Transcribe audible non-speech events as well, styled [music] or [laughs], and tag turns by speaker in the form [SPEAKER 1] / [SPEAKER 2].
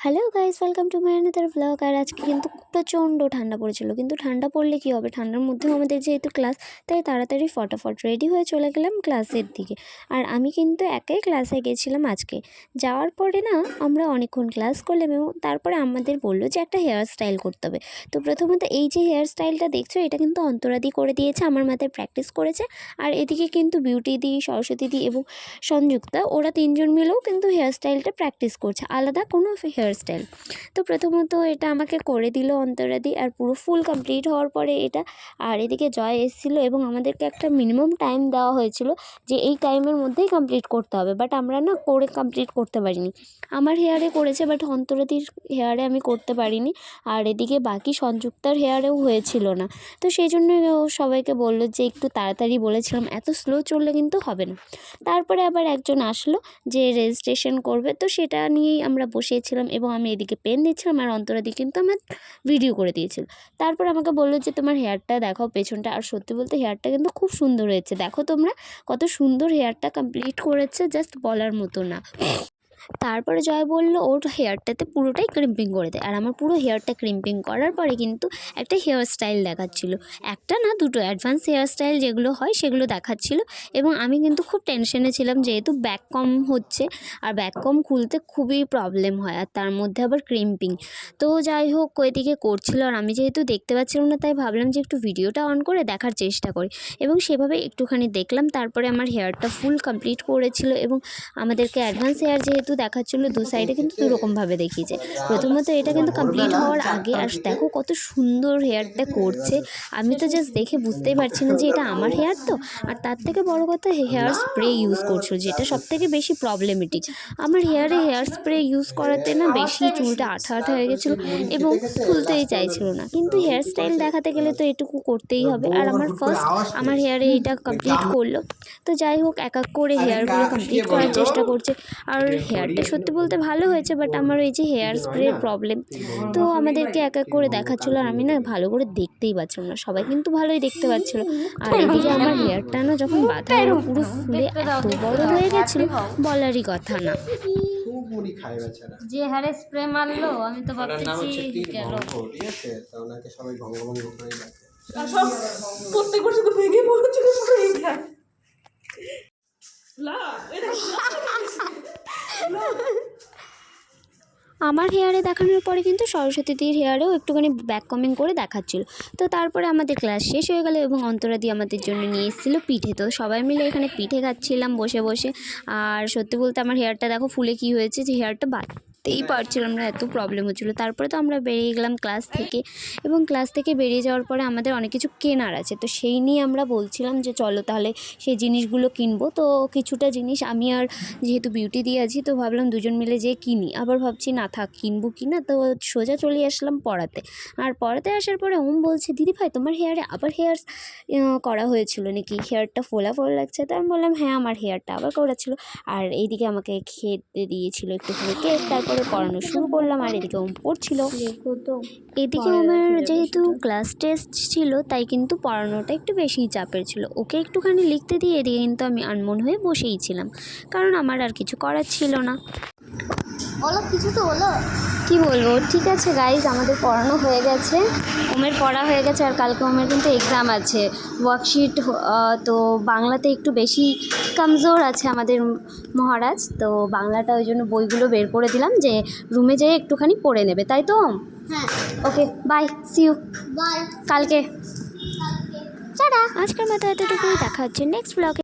[SPEAKER 1] Hello guys welcome to my another blog আর আজকে কিন্তু প্রচণ্ড ঠান্ডা পড়েছিল। কিন্তু ঠান্ডা পড়লে কী হবে? ঠান্ডার মধ্যেও আমাদের যেহেতু ক্লাস তাই তাড়াতাড়ি ফটাফট রেডি হয়ে চলে গেলাম ক্লাসের দিকে। আর আমি কিন্তু একাই ক্লাসে গেছিলাম আজকে। যাওয়ার পরে না, আমরা অনেকক্ষণ ক্লাস করলাম এবং তারপরে আমাদের বলল যে একটা হেয়ার স্টাইল করতে হবে। তো প্রথমত এই যে হেয়ার স্টাইলটা দেখছ, এটা কিন্তু অন্তরাদি করে দিয়েছে, আমার মাথায় প্র্যাকটিস করেছে। আর এদিকে কিন্তু বিউটি দি, সরস্বতী দি এবং সংযুক্তা, ওরা তিনজন মিলেও কিন্তু হেয়ার স্টাইলটা প্র্যাকটিস করছে। আলাদা কোনো হেয়ার স্টাইল তো প্রথমত এটা আমাকে করে দিল অন্তরাদি আর পুরো ফুল কমপ্লিট হওয়ার পরে এটা আর এদিকে জয় এসেছিল এবং আমাদেরকে একটা মিনিমাম টাইম দেওয়া হয়েছিল যে এই টাইমের মধ্যেই কমপ্লিট করতে হবে। বাট আমরা না করে কমপ্লিট করতে পারিনি। আমার হেয়ারে করেছে বাট অন্তরাদির হেয়ারে আমি করতে পারিনি। আর এদিকে বাকি সংযুক্তার হেয়ারেও হয়েছিল না। তো সেই জন্য সবাইকে বলল যে একটু তাড়াতাড়ি বলেছিলাম, এত স্লো চললে কিন্তু হবে না। তারপরে আবার একজন আসলো যে রেজিস্ট্রেশন করবে। তো সেটা নিয়েই আমরা বসিয়েছিলাম এবং আমি এদিকে পেন দিচ্ছিলাম আর অন্তরাদি কিন্তু আমার ভিডিও করে দিয়েছিল। তারপর আমাকে বলল যে, তোমার হেয়ারটা দেখাও পেছনটা। আর সত্যি বলতে হেয়ারটা কিন্তু খুব সুন্দর হয়েছে। দেখো তোমরা, কত সুন্দর হেয়ারটা কমপ্লিট করেছে জাস্ট বলার মতো না। তারপরে জয় বলল, ওর হেয়ারটাতে পুরোটাই ক্রিম্পিং করে দেয় আর আমার পুরো হেয়ারটা ক্রিম্পিং করার পরে কিন্তু একটা হেয়ার স্টাইল দেখাচ্ছিল। একটা না, দুটো অ্যাডভান্স হেয়ার স্টাইল যেগুলো হয় সেগুলো দেখাচ্ছিল। এবং আমি কিন্তু খুব টেনশনে ছিলাম যেহেতু ব্যাক কম হচ্ছে আর ব্যাক কম খুলতে খুবই প্রবলেম হয় আর তার মধ্যে আবার ক্রিম্পিং তো যাই হোক, ওইদিকে করছিল আর আমি যেহেতু দেখতে পাচ্ছিলাম না, তাই ভাবলাম যে একটু ভিডিওটা অন করে দেখার চেষ্টা করি। এবং সেভাবে একটুখানি দেখলাম, তারপরে আমার হেয়ারটা ফুল কমপ্লিট করেছিল এবং আমাদেরকে অ্যাডভান্স হেয়ার যেহেতু দেখাচ্ছিলো দু সাইডে কিন্তু দুরকমভাবে দেখিয়েছে। প্রথমত এটা কিন্তু কমপ্লিট হওয়ার আগে আর দেখো কত সুন্দর হেয়ারটা করছে। আমি তো জাস্ট দেখে বুঝতেই পারছি না যে এটা আমার হেয়ার তো? আর তার থেকে বড় কথা হেয়ার স্প্রে ইউজ করছিল যেটা সব থেকে বেশি প্রবলেমেটিক আমার হেয়ারে হেয়ার স্প্রে ইউজ করাতে না বেশি চুলটা আঠা আঠা হয়ে গেছিল এবং খুলতেই চাইছিল না। কিন্তু হেয়ার স্টাইল দেখাতে গেলে তো এটুকু করতেই হবে। আর আমার ফার্স্ট আমার হেয়ারে এটা কমপ্লিট করল। তো যাই হোক এক এক করে হেয়ারগুলো কমপ্লিট করার চেষ্টা করছে। আর হেয়ারটা সত্যি বলতে ভালো হয়েছে বাট আমার ওই যে হেয়ার স্প্রের প্রবলেম তো আমাদেরকে এক এক করে দেখাচ্ছিলো আর আমি না ভালো করে দেখতেই পাচ্ছিলাম না। সবাই কিন্তু ভালোই দেখতে পাচ্ছিলো। আর [laughs] এদিকে আমার হেয়ারটা না যখন বাঁধা হলো পুরো ফুলে এত বড় হয়ে গেছিল বলারই কথা না।
[SPEAKER 2] মুড়ি খায় বেচারা
[SPEAKER 3] যে হারে স্প্রে মারলো আমি তো ভাবতেছি গেল।
[SPEAKER 2] ঠিক আছে? তো ওনাকে সবাই ভঙ্গ ভঙ্গ করে ডাকে
[SPEAKER 4] প্রত্যেক বছর তো ভেঙে পড়ছে পুরো এইটা লা এটা
[SPEAKER 1] আমার হেয়ারে দেখানোর পরে কিন্তু সরস্বতী সরস্বতীদির হেয়ারেও একটুখানি ব্যাক কমিং করে দেখাচ্ছিল। তো তারপরে আমাদের ক্লাস শেষ হয়ে গেল এবং অন্তরাদি আমাদের জন্য নিয়ে এসেছিল পিঠে। তো সবাই মিলে এখানে পিঠে খাচ্ছিলাম বসে বসে। আর সত্যি বলতে আমার হেয়ারটা দেখো ফুলে কি হয়েছে যে হেয়ারটা বাঁধতেই পারছিলাম না এত প্রবলেম হচ্ছিল। তারপরে তো আমরা বেরিয়ে গেলাম ক্লাস থেকে এবং ক্লাস থেকে বেরিয়ে যাওয়ার পরে আমাদের অনেক কিছু কেনার আছে। তো সেই নিয়ে আমরা বলছিলাম যে চলো তাহলে সেই জিনিসগুলো কিনবো। তো কিছুটা জিনিস আমি আর যেহেতু বিউটি দিয়ে আছি তো ভাবলাম দুজন মিলে যেয়ে কিনি। আবার ভাবছি না থাক কিনবো কি না? তো সোজা চলে আসলাম পড়াতে। আর পড়াতে আসার পরে ওম বলছে দিদি ভাই তোমার হেয়ারে আবার হেয়ার করা হয়েছিল নাকি? হেয়ারটা ফোলা ফোলা লাগছে। তো আমি বললাম হ্যাঁ আমার হেয়ারটা আবার করা ছিল। আর এইদিকে আমাকে খেতে দিয়েছিল একটুখানি কেক তারপরে পড়ানো শুরু করলাম আর এদিকে ওম পড়ছিল। এদিকে ওমের যেহেতু ক্লাস টেস্ট ছিল তাই কিন্তু পড়ানোটা একটু বেশি চাপের ছিল। ওকে একটুখানি লিখতে দিয়ে এদিকে কিন্তু আমি আনমন হয়ে বসেই ছিলাম। কারণ আমার আর কিছু করার ছিল না।
[SPEAKER 3] বলো কিছু তো বলো।
[SPEAKER 1] কি বলব? ঠিক আছে গাইজ আমাদের পড়ানো হয়ে গেছে। ওমের পড়া হয়ে গেছে আর কালকে ওমের কিন্তু এক্সাম আছে। ওয়ার্কশিট তো বাংলাতে একটু বেশি কমজোর আছে আমাদের মহারাজ। তো বাংলাটা ওই জন্য বইগুলো বের করে দিলাম যে রুমে যেয়ে একটুখানি পড়ে নেবে তাই তো?
[SPEAKER 3] হ্যাঁ।
[SPEAKER 1] Okay bye see you
[SPEAKER 3] bye
[SPEAKER 1] কালকে। টাটা। আজকের মতো এতটুকুই। দেখা হচ্ছে নেক্সট ব্লগে